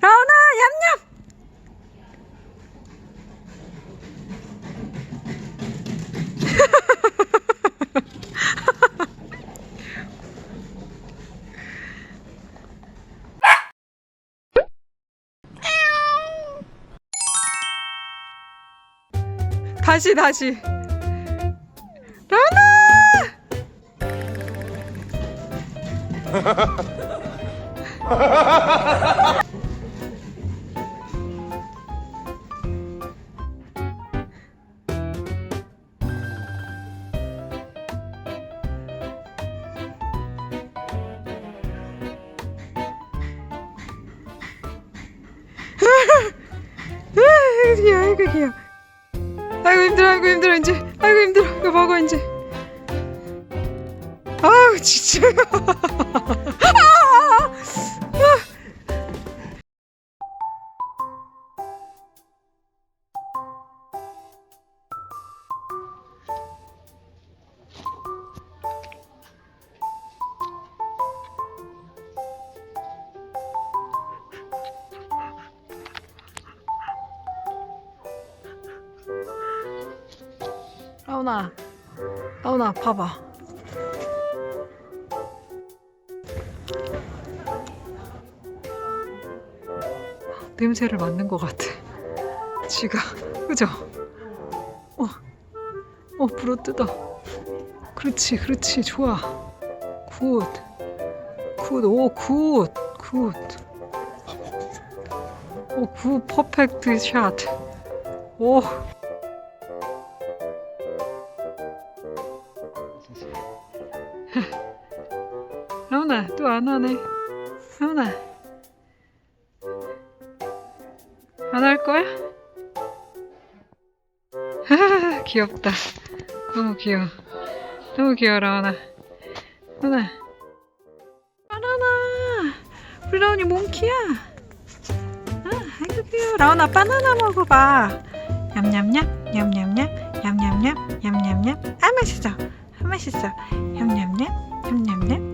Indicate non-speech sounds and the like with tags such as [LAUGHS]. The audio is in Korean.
라온아 얌얌 [LAUGHS] 다시 다시. 라온아 [LAUGHS] 아이고 귀여워 아이고 귀여워. 아이고 힘들어 아이고 힘들어 이제. 아이고 힘들어. 이거 먹어 이제. 아우 진짜 [LAUGHS] 라온아 라온아 봐봐 냄새를 맡는 것 같아 지가 그죠? 어, 어 불어 뜯어 그렇지 그렇지 좋아 굿굿오굿굿 오, 굿 퍼펙트 샷. 오. 라온아, 또 안 하네. 라온아. 안 할 거야? 귀엽다. 너무 귀여워. 너무 귀여워, 라온아. 라온아. 바나나. 라온이 몽키야. 아, 아이고 귀여워. 라온아 바나나 먹어봐. 냠냠냠, 냠냠냠, 냠냠냠, 냠냠냠. 아 맛있어. 아 맛있어. 냠냠냠, 냠냠냠,